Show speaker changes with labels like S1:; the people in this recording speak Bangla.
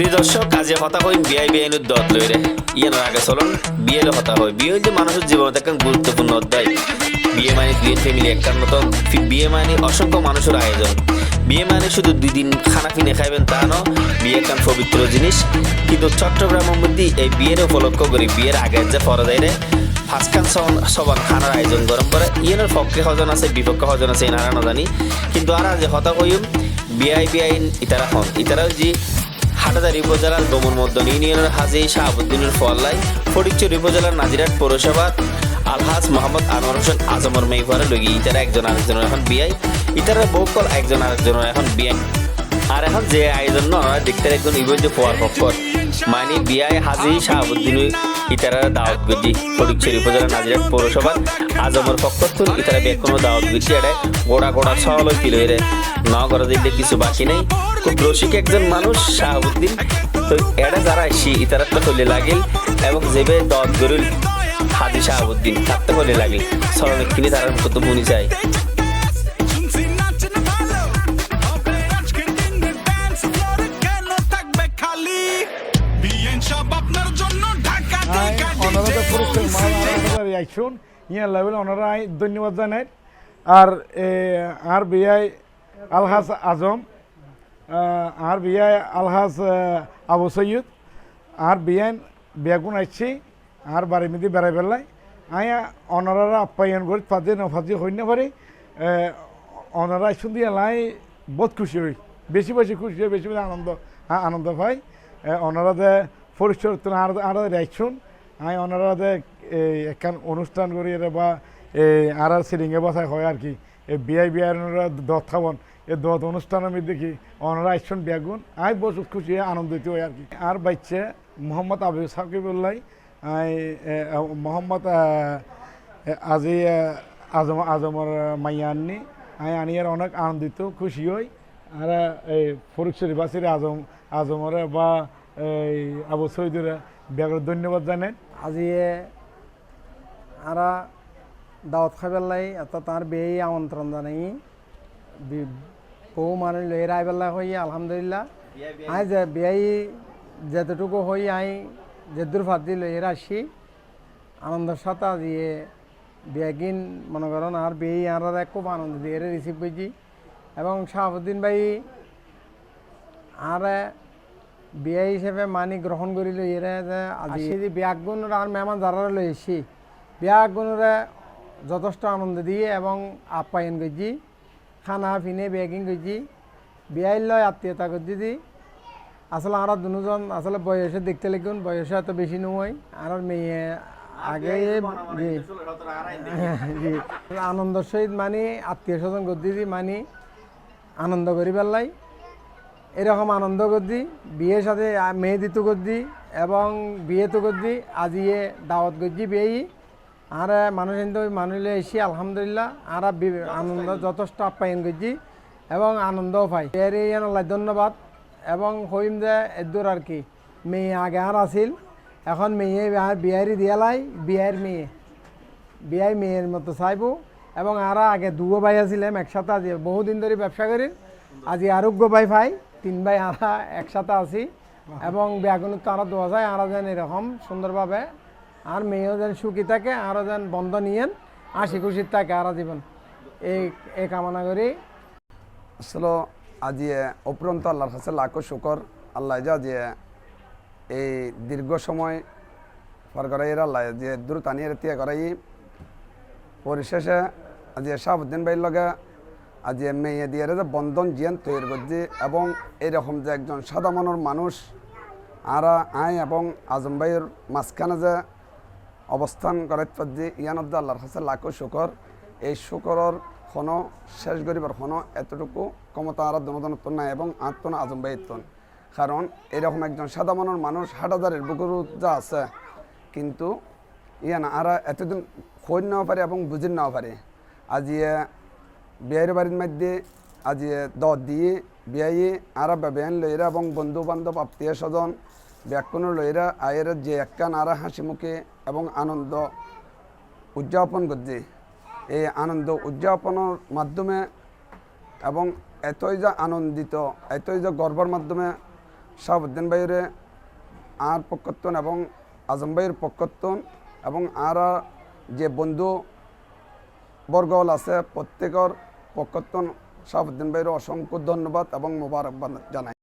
S1: প্রিয় দর্শক কাজে হতা হইন বিআই বিআইনের দত লইরে। ইয়ান আগে চলন বিয়ে হতা হয় বিয়ে যে মানুষের জীবনে একটা গুরুত্বপূর্ণ অধ্যায়। বিয়ে মানে বিয়ে ফ্যামিলি একটার মতন বিয়ে মানে অসংখ্য মানুষের আয়োজন। বিয়ে মানে শুধু দুই দিন খানা পিনে খাইবেন তা ন বিয়ে একটা পবিত্র জিনিস। কিন্তু চট্টগ্রামের মধ্যে এই বিয়ের উপলক্ষ করে বিয়ের আগের যে ফরদাইরে ফাঁসখান সবান খানার আয়োজন গরম করে। ইয়েনের পক্ষে হজন আছে, বিপক্ষে হজন আছে, এনারা জানি। কিন্তু আর যে হতা কইম বিআই বিআইন ইতারা হন। ইতারাও যে হাটাদারি উপজেলার দমন মদ্দন ইউনিয়নের হাজি শাহাবুদ্দিনের ফল্লাই ফটিকচুর উপজেলার নাজিরাট পৌরসভার আলহাজ মোহাম্মদ আনোয়ার হোসেন আজমর মেইফারে লগি। ইতারা একজন আরেকজনের এখন বিআই, ইতারা বৌকল একজন আরেকজনের এখন বিয়াই আর এখন যে আয়োজন নয় দেখতে একজন ইভেন্ট পাওয়ার পক্ষর মানে বিআই হাজি শাহাবুদ্দিন ইতারা দাওয়াত গুজি ফটিকচুর উপজেলা নাজিরাট পৌরসভার আজমর পক্ষ তুল ইতারা বেকোনো দাওয়াত গুজি এড়ে গোড়া গোড়া ছল কিলো এরে ন করে দিলে কিছু বাকি নেই। খুব রসিক একজন মানুষ শাহাবুদ্দিন। তো এরা যারা আসি ইতারা তো হলে লাগিল এবং যেবে দত গরুল হাজি শাহাবুদ্দিন থাকতে হলে লাগিল। স্মরণে কিনে তারা কত মনি চাই
S2: মাল রিয়াকশন ইয়ার লেভেল ওনারা ধন্যবাদ জানাই। আর আর বিআই আলহাজ আজম আর বিআই আলহাজ আবু সৈয়দ, আর বিআইন বেগুন আসছি আর বাড়ি মিদি বেড়াই বেলায় আয়া অনারা আপ্যায়ন করি, ফাজে নফাজে হই না পারে। অনারা শুধু লাই বহুত খুশি হই। বেশি বেশি খুশি হই, বেশি বেশি আনন্দ হ্যাঁ আনন্দ পাই। ওনারা যে পরিচয় আর আর রাইছুন আই ওনারা যে এই একখান অনুষ্ঠান করি বা এই আর আর সিলিংয়ে বসায় হয় আর কি। এই বিআই বিআই ওনারা দত খাবন এই দত অনুষ্ঠান আমি দেখি ওনারা আইসুন বেগুন, আই বহুত খুশি আনন্দিত হয় আর কি। আর বাচ্চা মোহাম্মদ আবু আই মোহাম্মদ আজি আজম, আজমর মাইয়া আননি, আই আনিয়ার অনেক আনন্দিত খুশি হই। আর এই ফরুক শরীফ আসির আজম, আজমরে বা, এই, আবু সৈদুরে ব্যাগর ধন্যবাদ জানেন।
S3: আজি আরা দাওয়াত খাইবেলাই এত তার বেই আমন্ত্রণ জানাই। বি- বউ মানুষ লই রাইবেলা হই আলহামদুলিল্লাহ। আই যে বেয়াই যেতটুকু হই আই যেদুর ফাদি লই আসি আনন্দের সাথে আজি বেগিন মনে করেন আর বেই আর খুব আনন্দ দিয়ে রিসিভ করছি এবং শাহাবুদ্দিন ভাই আর বিয়া হিসেবে মানি গ্রহণ করি লই এরে যে আজি বিয়াগুণর আর মেহমান যারা লই এসি বিয়াগুণরে যথেষ্ট আনন্দ দিয়ে এবং আপ্যায়ন করছি খানা পিনে বেগিং করছি বিয়াই লয় আত্মীয়তা করছি দি। আসলে আমরা দুজন আসলে বয়সে দেখতে লিখুন বয়সে এত বেশি নয় আর মেয়ে আগে জি। জি। আনন্দ সহিত মানি আত্মীয় স্বজন করছি দি মানি আনন্দ করি পেলাই এরকম আনন্দ করছি বিয়ের সাথে মেহেদি তো করছি এবং বিয়ে তো করছি আজিয়ে দাওয়াত করছি বিয়েই। আর মানুষ কিন্তু মানুষলে এসে আলহামদুলিল্লাহ আর আনন্দ যথেষ্ট আপ্যায়ন করছি এবং আনন্দও পাই। এর আল্লাহ ধন্যবাদ। এবং হইম যে এদুর আর কি মেয়ে আগে আর আছিল এখন মেয়ে বিয়ারি দিয়ালাই বিয়ের মেয়ে। বিয়াই মেয়ের মতো চাইব। এবং আরা আগে দুগো ভাই আছিলাম একসাথে আজি বহুদিন ধরে ব্যবসা করি আজি আরোগ্য ভাই ভাই তিন ভাই আরা একসাথে আছি। এবং ব্যাগুনত আরা দোয়া যায় আরা যেন এরকম সুন্দরভাবে আর মেয়েও যেন সুখী থাকে আরও যেন বন্ধ নিয়েন, হাসি খুশির থাকে আরা জীবন। এই এই কামনা করি।
S4: আসলে আজি অপরন্ত আল্লাহর কাছে লাখো শুকর। আল্লাহ যা যে এই দীর্ঘ সময় পার করাই আল্লাহ, যে দূর টানিয়ে তিয়া করাই পরিশেষে আজি শাহাবুদ্দিন ভাইয়ের লগে আজি মেয়ে দিয়ে যে বন্ধন জিয়ান তৈরি করছি এবং এইরকম যে একজন সাদা মানুষ, আরা আই এবং আজম ভাইয়ের মাঝখানে যে অবস্থান করাইতে পারছি ইয়ানদ্দ আল্লাহর কাছে, লাখো শুকর। এই শুকরের কোনো শেষ গরিবার কোনো এতটুকু ক্ষমতা আর দনদনত্ব নাই এবং আত্মন আজম ভাইত্তন কারণ এরকম একজন মনের মানুষ হাটাদারের বুকুর যা আছে, কিন্তু ইয়ান আরা এতদিন খোঁজ নেওয়া পারে এবং বুঝে নেওয়া পারে। আজিয়ে বিয়ের বাড়ির মধ্যে আজিয়ে দ দিয়ে বিয়াই আরা বেবেন লইরা এবং বন্ধু বান্ধব আত্মীয় স্বজন ব্যাকরণ লইরা আয়ের যে একান আরা হাসি মুখে এবং আনন্দ উদযাপন করছে। এই আনন্দ উদযাপনের মাধ্যমে এবং এতই যা আনন্দিত, এতই যা গর্বর মাধ্যমে শাহাবুদ্দিন ভাইয়ের আর পক্ষত্বন এবং আজম ভাইয়ের পক্ষত্বন এবং আর যে বন্ধু বর্গল আছে, প্রত্যেকের পক্ষত্বন শাহাবুদ্দিন ভাইয়ের অসংখ্য ধন্যবাদ এবং মোবারকবাদ জানাই।